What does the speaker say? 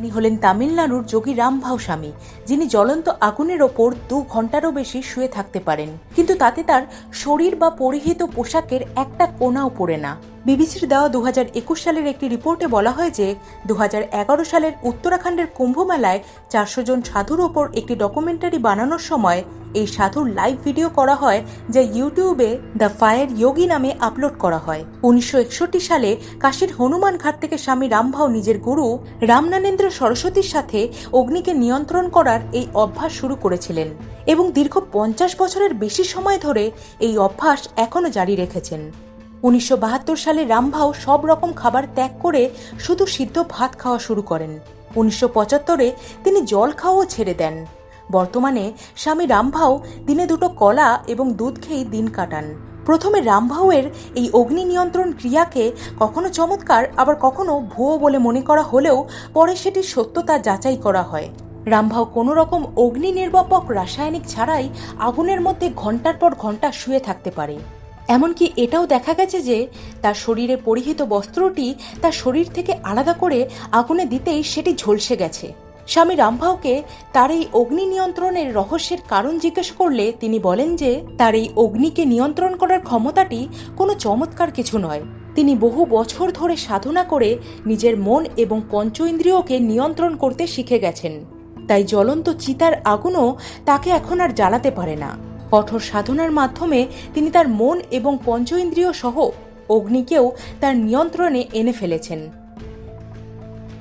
ইনি হলেন তামিলনাড়ুর যোগী রামভাও স্বামী, যিনি জ্বলন্ত আগুনের ওপর দু ঘন্টারও বেশি শুয়ে থাকতে পারেন। কিন্তু তাতে তার শরীর বা পরিহিত পোশাকের একটা কোনাও পড়ে না। বিবিসির দেওয়া দু সালের একটি রিপোর্টে বলা হয় যে দু হাজার এগারো সালের উত্তরাখণ্ডের কুম্ভমেলায় চারশো জন সাধুর ওপর একটি ডকুমেন্টারি বানানোর সময় এই সাধুর লাইভ ভিডিও করা হয়, যা ইউটিউবে দ্য ফায়ার যোগী নামে আপলোড করা হয়। উনিশশো একষট্টি সালে কাশীর হনুমান ঘাট থেকে স্বামী রামভাও নিজের গুরু রামনানেন্দ্র সরস্বতীর সাথে অগ্নিকে নিয়ন্ত্রণ করার এই অভ্যাস শুরু করেছিলেন এবং দীর্ঘ পঞ্চাশ বছরের বেশি সময় ধরে এই অভ্যাস এখনও জারি রেখেছেন। উনিশশো বাহাত্তর সালে রামভাও সব রকম খাবার ত্যাগ করে শুধু সিদ্ধ ভাত খাওয়া শুরু করেন। উনিশশো পঁচাত্তরে তিনি জল খাওয়াও ছেড়ে দেন। বর্তমানে স্বামী রামভাও দিনে দুটো কলা এবং দুধ খেয়েই দিন কাটান। প্রথমে রামভাউয়ের এই অগ্নি নিয়ন্ত্রণ ক্রিয়াকে কখনো চমৎকার, আবার কখনো ভুয়ো বলে মনে করা হলেও পরে সেটির সত্যতা যাচাই করা হয়। রামভাও কোনো রকম অগ্নি নির্বাপক রাসায়নিক ছাড়াই আগুনের মধ্যে ঘণ্টার পর ঘণ্টা শুয়ে থাকতে পারে। এমনকি এটাও দেখা গেছে যে তার শরীরে পরিহিত বস্ত্রটি তার শরীর থেকে আলাদা করে আগুনে দিতেই সেটি ঝলসে গেছে। স্বামী রামভাওকে তার এই অগ্নি নিয়ন্ত্রণের রহস্যের কারণ জিজ্ঞেস করলে তিনি বলেন যে তার এই অগ্নিকে নিয়ন্ত্রণ করার ক্ষমতাটি কোনো চমৎকার কিছু নয়। তিনি বহু বছর ধরে সাধনা করে নিজের মন এবং পঞ্চ ইন্দ্রিয়কে নিয়ন্ত্রণ করতে শিখে গেছেন। তাই জ্বলন্ত চিতার আগুনও তাকে এখন আর জ্বালাতে পারে না। কঠোর সাধনার মাধ্যমে তিনি তার মন এবং পঞ্চ ইন্দ্রিয় সহ অগ্নিকেও তার নিয়ন্ত্রণে এনে ফেলেছেন।